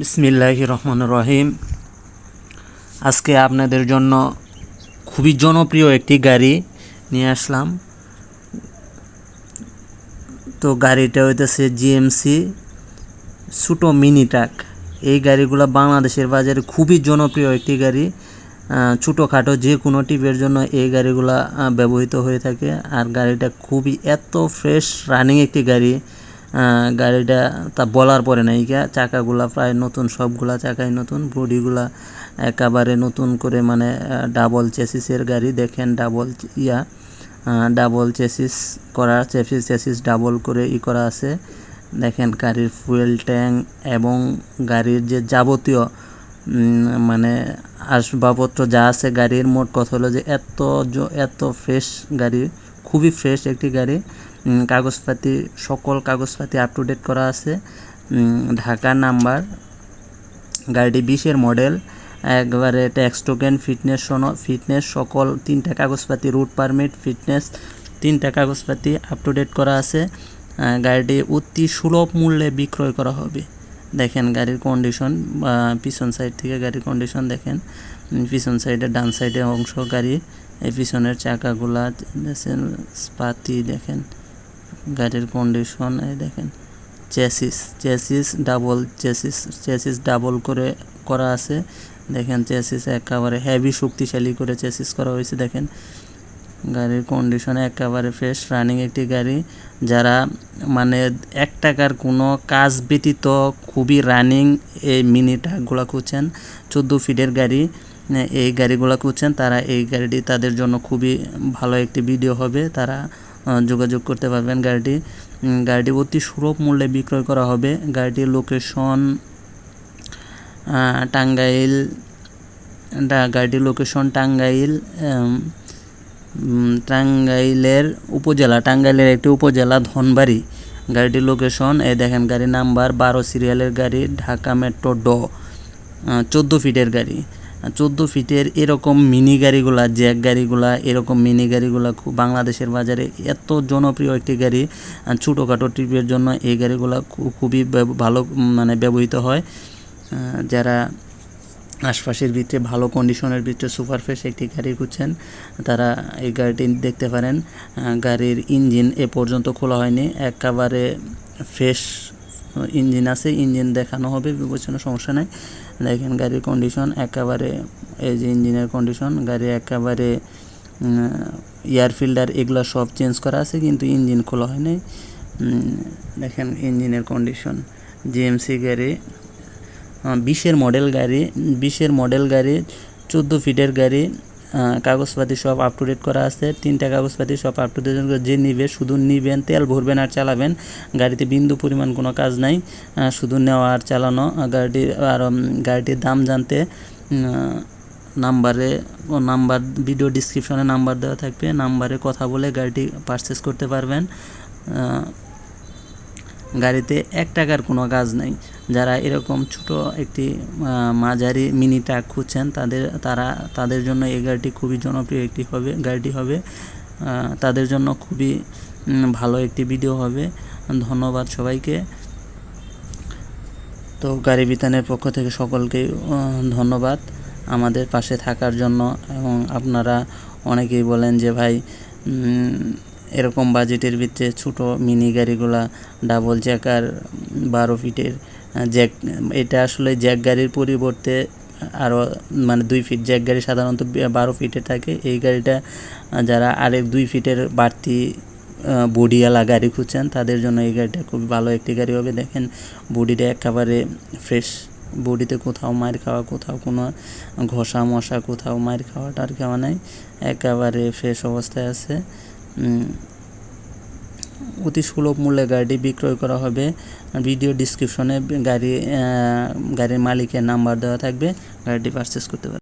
বিসমিল্লাহ রহমান রহিম আজকে আপনাদের জন্য খুবই জনপ্রিয় একটি গাড়ি নিয়ে আসলাম। তো গাড়িটা হইতেছে জিএমসি ছোটো মিনি ট্রাক। এই গাড়িগুলো বাংলাদেশের বাজারে খুবই জনপ্রিয় একটি গাড়ি। ছোটোখাটো যে কোনো টিপের জন্য এই গাড়িগুলা ব্যবহৃত হয়ে থাকে। আর গাড়িটা খুবই এত ফ্রেশ রানিং একটি গাড়ি। গাড়িটা তা বলার পরে না গা চাকাগুলা প্রায় নতুন, সবগুলা চাকাই নতুন, বডিগুলা একেবারে নতুন করে মানে ডাবল চেসিসের গাড়ি, দেখেন ডাবল ইয়া ডাবল চেসিস করা চেসিস চেসিস ডাবল করে ই করা আছে। দেখেন গাড়ির ফুয়েল ট্যাঙ্ক এবং গাড়ির যে যাবতীয় মানে আসবাবপত্র যা আছে, গাড়ির মোট কথা হলো যে এত এত ফ্রেশ গাড়ি, খুবই ফ্রেশ একটি গাড়ি। কাগজপাতি, সকল কাগজপাতি আপ টু ডেট করা আছে। ঢাকা নাম্বার, গাড়িটি বিশের মডেল একবারে ট্যাক্স টোকেন ফিটনেস ফিটনেস সকল তিনটা কাগজপাতি রুট পারমিট ফিটনেস তিনটা কাগজপাতি আপ টু ডেট করা আছে। গাড়িটি অতি সুলভ মূল্যে বিক্রয় করা হবে। দেখেন গাড়ির কন্ডিশন পিছন সাইড থেকে গাড়ির কন্ডিশন দেখেন। পিছন সাইডে ডান সাইডে অংশ গাড়ি, এই পিছনের চাকাগুলা পাতি দেখেন। গাড়ির কন্ডিশন এই দেখেন chassis chassis double chassis chassis double করে করা আছে। দেখেন চেসিস একেবারে হেভি শক্তিশালী করে চেসিস করা হয়েছে, দেখেন। গাড়ির কন্ডিশন একেবারে ফ্রেশ রানিং একটি গাড়ি। যারা মানে এক টাকার কোনো কাজ ব্যতীত খুবই রানিং এই মিনি ট্রাকগুলো খুঁজছেন, চোদ্দ ফিটের গাড়ি এই গাড়িগুলো খুঁজছেন, তারা এই গাড়িটি তাদের জন্য খুবই ভালো একটি ভিডিও হবে। তারা যোগাযোগ করতে পারবেন গাড়িটি। গাড়িটি অতি সুলভ মূল্যে বিক্রয় করা হবে। গাড়িটির লোকেশন টাঙ্গাইল গাড়িটির লোকেশন টাঙ্গাইল টাঙ্গাইলের উপজেলা, টাঙ্গাইলের একটি উপজেলা ধনবাড়ি। গাড়িটির লোকেশন এই দেখেন গাড়ির নাম্বার বারো সিরিয়ালের গাড়ি, ঢাকা মেট্রো ড চোদ্দ ফিটের গাড়ি। চোদ্দ ফিটের এরকম মিনি গাড়িগুলা, জ্যাক গাড়িগুলা, এরকম মিনি গাড়িগুলা খুব বাংলাদেশের বাজারে এত জনপ্রিয় একটি গাড়ি ছোটোখাটো ট্রিপের জন্য এই গাড়িগুলা খুবই ভালো মানে ব্যবহৃত হয়। যারা আশপাশের ভিতরে, ভালো কন্ডিশনের ভিতরে সুপার ফ্রেশ একটি গাড়ি খুঁজছেন, তারা এই গাড়িটি দেখতে পারেন। গাড়ির ইঞ্জিন এ পর্যন্ত খোলা হয়নি, একেবারে ফ্রেশ ইঞ্জিন আছে ইঞ্জিন দেখানো হবে, বিবেচনা সমস্যা নাই। দেখেন গাড়ির কন্ডিশন একেবারে এই যে ইঞ্জিনের কন্ডিশন গাড়ি একেবারে এয়ার ফিল্টার এগুলো সব চেঞ্জ করা আছে, কিন্তু ইঞ্জিন খোলা হয় নাই। দেখেন ইঞ্জিনের কন্ডিশন জিএমসি গাড়ি বিশের মডেল গাড়ি, বিশের মডেল গাড়ি, চোদ্দ ফিটের গাড়ি কাগজপাতি সব আপ টু ডেট করা আছে। তিনটা কাগজপাতি সব আপ টু ডেট যে নিবে, শুধু নিবেন, তেল ভরবেন আর চালাবেন। গাড়িতে বিন্দু পরিমাণ কোনো কাজ নাই। শুধু নেওয়া আর চালানো। গাড়িটি আর গাড়িটির দাম জানতে নাম্বারে, ও নাম্বার ভিডিও ডিসক্রিপশনে নাম্বার দেওয়া থাকবে। নাম্বারে কথা বলে গাড়িটি পারচেস করতে পারবেন। গাড়িতে এক টাকার কোনো কাজ নাই। যারা এরকম ছোট একটি মাঝারি মিনি ট্রাক খুঁজছেন, তাদের, তারা, তাদের জন্য এই গাড়িটি খুবই জনপ্রিয় একটি হবে, গাড়িটি হবে। তাদের জন্য খুবই ভালো একটি ভিডিও হবে। ধন্যবাদ সবাইকে। তো গাড়ি বিতানের পক্ষ থেকে সকলকে ধন্যবাদ। আমাদের পাশে থাকার জন্য এবং আপনারা অনেকেই বলেন যে, ভাই এরকম বাজেটের ভিতরে ছোট মিনি গাড়িগুলা ডাবল জ্যাকার বারো ফিটের জ্যাক, এটা আসলে জ্যাক গাড়ির পরিবর্তে আরও মানে দুই ফিট জ্যাক গাড়ি সাধারণত বারো ফিটে থাকে। এই গাড়িটা যারা আরেক দুই ফিটের বাড়তি বডিওয়ালা গাড়ি খুঁজছেন, তাদের জন্য এই গাড়িটা খুব ভালো একটি গাড়ি হবে। দেখেন, বডিটা একেবারে ফ্রেশ বডিতে কোথাও মার খাওয়া, কোথাও কোনো ঘষা মশা, কোথাও মার খাওয়া টার খাওয়া নাই। একেবারে ফ্রেশ অবস্থায় আছে। অতি সুলভ মূল্যে গাড়িটি বিক্রয় করা হবে। ভিডিও ডিসক্রিপশনে গাড়ি গাড়ির মালিকের নাম্বার দেওয়া থাকবে। গাড়িটি পারচেস করতে পারবে